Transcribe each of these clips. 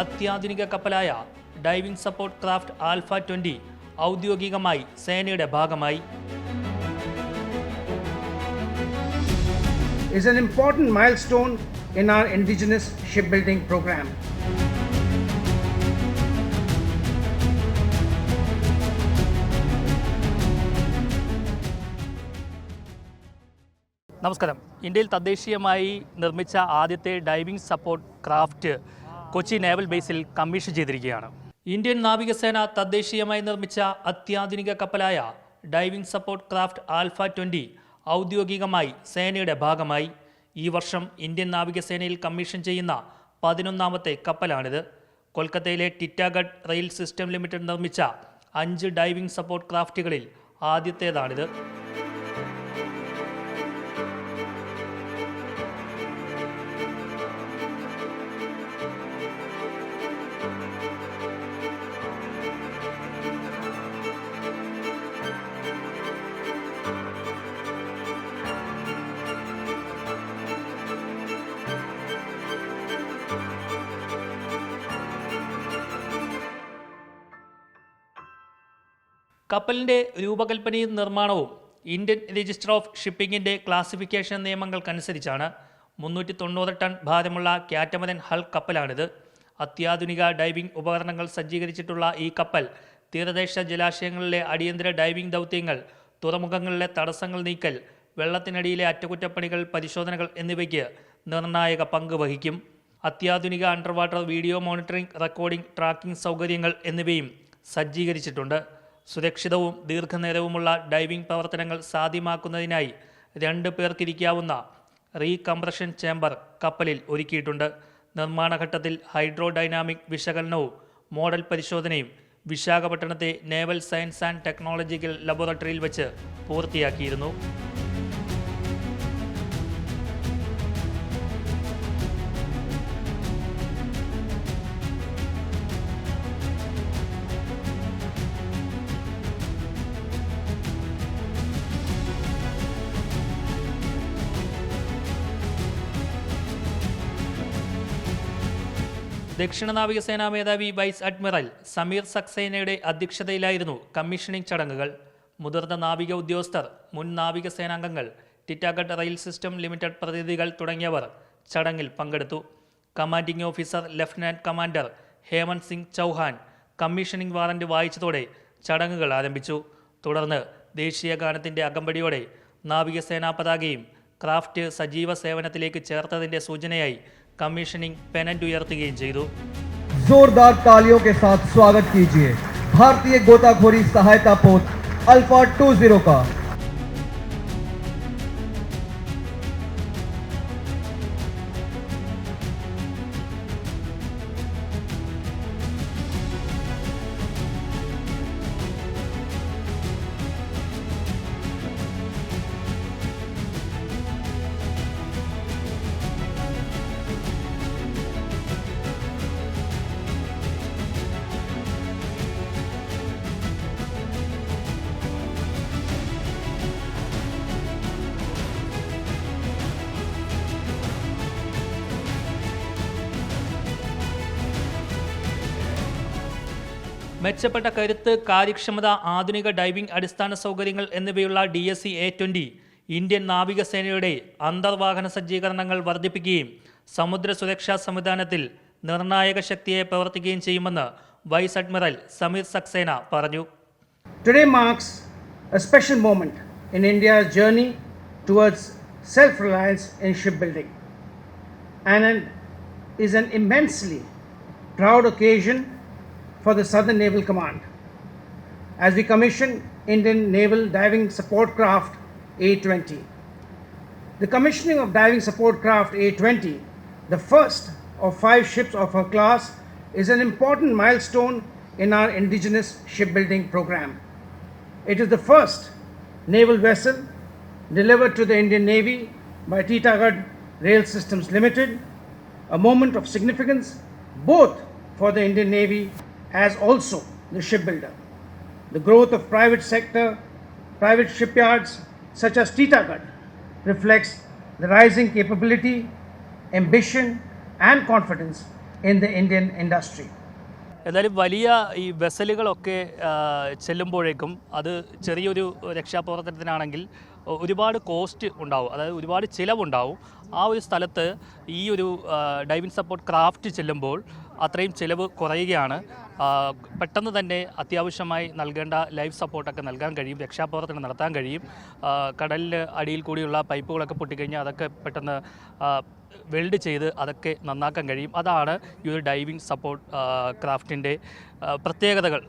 അത്യാധുനിക കപ്പലായ diving support craft alpha twenty ഔദ്യോഗികമായി സേനയുടെ ഭാഗമായി is an important milestone in our indigenous shipbuilding program. നമസ്കാരം ഇന്ത്യയിൽ തദ്ദേശീയമായി നിർമ്മിച്ച ആദ്യത്തെ diving support craft Kochi naval ബേസിൽ കമ്മീഷൻ ചെയ്തിരിക്കുകയാണ്. ഇന്ത്യൻ നാവികസേന തദ്ദേശീയമായി നിർമ്മിച്ച അത്യാധുനിക കപ്പലായ diving support craft alpha twenty ഔദ്യോഗികമായി സേനയുടെ ഭാഗമായി. ഈ വർഷം ഇന്ത്യൻ നാവികസേനയിൽ കമ്മീഷൻ ചെയ്യുന്ന പതിനൊന്നാമത്തെ കപ്പലാണിത്. കൊൽക്കത്തയിലെ ടിറ്റാഗഡ് റെയിൽ സിസ്റ്റം ലിമിറ്റഡ് നിർമ്മിച്ച അഞ്ച് ഡൈവിംഗ് സപ്പോർട്ട് ക്രാഫ്റ്റുകളിൽ ആദ്യത്തേതാണിത്. കപ്പലിന്റെ രൂപകൽപ്പനയും നിർമ്മാണവും ഇന്ത്യൻ രജിസ്റ്റർ ഓഫ് ഷിപ്പിംഗിന്റെ ക്ലാസിഫിക്കേഷൻ നിയമങ്ങൾക്കനുസരിച്ചാണ്. മുന്നൂറ്റി തൊണ്ണൂറ് ടൺ ഭാരമുള്ള കാറ്റമരൻ ഹൾ കപ്പലാണിത്. അത്യാധുനിക ഡൈവിംഗ് ഉപകരണങ്ങൾ സജ്ജീകരിച്ചിട്ടുള്ള ഈ കപ്പൽ തീരദേശ ജലാശയങ്ങളിലെ അടിയന്തര ഡൈവിംഗ് ദൗത്യങ്ങൾ തുറമുഖങ്ങളിലെ തടസ്സങ്ങൾ നീക്കൽ വെള്ളത്തിനടിയിലെ അറ്റകുറ്റപ്പണികൾ പരിശോധനകൾ എന്നിവയ്ക്ക് നിർണായക പങ്ക് വഹിക്കും. അത്യാധുനിക under water video monitoring recording tracking സൗകര്യങ്ങൾ എന്നിവയും സജ്ജീകരിച്ചിട്ടുണ്ട്. സുരക്ഷിതവും ദീർഘനേരവുമുള്ള ഡൈവിംഗ് പ്രവർത്തനങ്ങൾ സാധ്യമാക്കുന്നതിനായി രണ്ട് പേർക്കിരിക്കാവുന്ന റീകംപ്രഷൻ ചേംബർ കപ്പലിൽ ഒരുക്കിയിട്ടുണ്ട്. നിർമ്മാണഘട്ടത്തിൽ ഹൈഡ്രോഡൈനാമിക് വിശകലനവും മോഡൽ പരിശോധനയും വിശാഖപട്ടണത്തെ നേവൽ സയൻസ് ആൻഡ് ടെക്നോളജിക്കൽ ലബോറട്ടറിയിൽ വെച്ച് പൂർത്തിയാക്കിയിരുന്നു. ദക്ഷിണ നാവികസേനാ മേധാവി വൈസ് അഡ്മിറൽ സമീർ സക്സേനയുടെ അധ്യക്ഷതയിലായിരുന്നു കമ്മീഷനിംഗ് ചടങ്ങുകൾ. മുതിർന്ന നാവിക ഉദ്യോഗസ്ഥർ മുൻ നാവികസേനാംഗങ്ങൾ ടിറ്റാഗഡ് റെയിൽ സിസ്റ്റം ലിമിറ്റഡ് പ്രതിനിധികൾ തുടങ്ങിയവർ ചടങ്ങിൽ പങ്കെടുത്തു. Commanding officer lieutenant commander Hemant Singh Chauhan commissioning warrant വായിച്ചതോടെ ചടങ്ങുകൾ ആരംഭിച്ചു. തുടർന്ന് ദേശീയ ഗാനത്തിന്റെ അകമ്പടിയോടെ നാവികസേനാ പതാകയും ക്രാഫ്റ്റ് സജീവ സേവനത്തിലേക്ക് ചേർത്തതിന്റെ സൂചനയായി കമ്മീഷനിംഗ് പെനന്റ് ഉയർത്തുകയും ചെയ്തു जोरदार तालियों के साथ स्वागत कीजिए भारतीय गोताखोरी सहायता पोत अल्फा 20 का മെച്ചപ്പെട്ട കരുത്ത് കാര്യക്ഷമത ആധുനിക ഡൈവിംഗ് അടിസ്ഥാന സൗകര്യങ്ങൾ എന്നിവയുള്ള D S C A twenty Indian നാവികസേനയുടെ അന്തർവാഹന സജ്ജീകരണങ്ങൾ വർദ്ധിപ്പിക്കുകയും സമുദ്ര സുരക്ഷാ സംവിധാനത്തിൽ നിർണായക ശക്തിയെ പ്രവർത്തിക്കുകയും ചെയ്യുമെന്ന് വൈസ് അഡ്മിറൽ സമീർ സക്സേന പറഞ്ഞു. Today marks a special moment in India journey towards self reliance in ship building and is an immensely proud occasion for the Southern Naval Command as we commission Indian Naval Diving Support Craft A 20. The commissioning of Diving Support Craft A 20, the first of five ships of her class, is an important milestone in our indigenous shipbuilding program. It is the first naval vessel delivered to the Indian Navy by Titagad Rail Systems Limited, a moment of significance both for the Indian Navy as also the shipbuilder. The growth of private sector, private shipyards such as Titagarh reflects the rising capability, ambition and confidence in the Indian industry. എന്തായാലും വലിയ ഈ വെസലുകളൊക്കെ ചെല്ലുമ്പോഴേക്കും അത് ചെറിയൊരു രക്ഷാപ്രവർത്തനത്തിനാണെങ്കിൽ ഒരുപാട് cost ഉണ്ടാവും അതായത് ഒരുപാട് ചിലവുണ്ടാവും ആ ഒരു സ്ഥലത്ത് ഈ ഒരു ഡൈവിങ് സപ്പോർട്ട് ക്രാഫ്റ്റ് ചെല്ലുമ്പോൾ അത്രയും ചിലവ് കുറയുകയാണ്. പെട്ടെന്ന് തന്നെ അത്യാവശ്യമായി നൽകേണ്ട ലൈഫ് സപ്പോർട്ടൊക്കെ നൽകാൻ കഴിയും. രക്ഷാപ്രവർത്തനം നടത്താൻ കഴിയും. കടലിൽ അടിയിൽ കൂടിയുള്ള പൈപ്പുകളൊക്കെ പൊട്ടിക്കഴിഞ്ഞാൽ അതൊക്കെ പെട്ടെന്ന് വെൽഡ് ചെയ്ത് അതൊക്കെ നന്നാക്കാൻ കഴിയും. അതാണ് ഈ ഒരു ഡൈവിംഗ് സപ്പോർട്ട് ക്രാഫ്റ്റിന്റെ പ്രത്യേകതകൾ.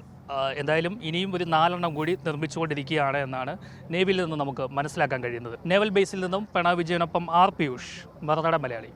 എന്തായാലും ഇനിയും ഒരു നാലെണ്ണം കൂടി നിർമ്മിച്ചുകൊണ്ടിരിക്കുകയാണ് എന്നാണ് നേവിയിൽ നിന്ന് നമുക്ക് മനസ്സിലാക്കാൻ കഴിയുന്നത്. നേവൽ ബേസിൽ നിന്നും പ്രണവ് വിജയനൊപ്പം ആർ പിയൂഷ്. മറുനാടൻ മലയാളി.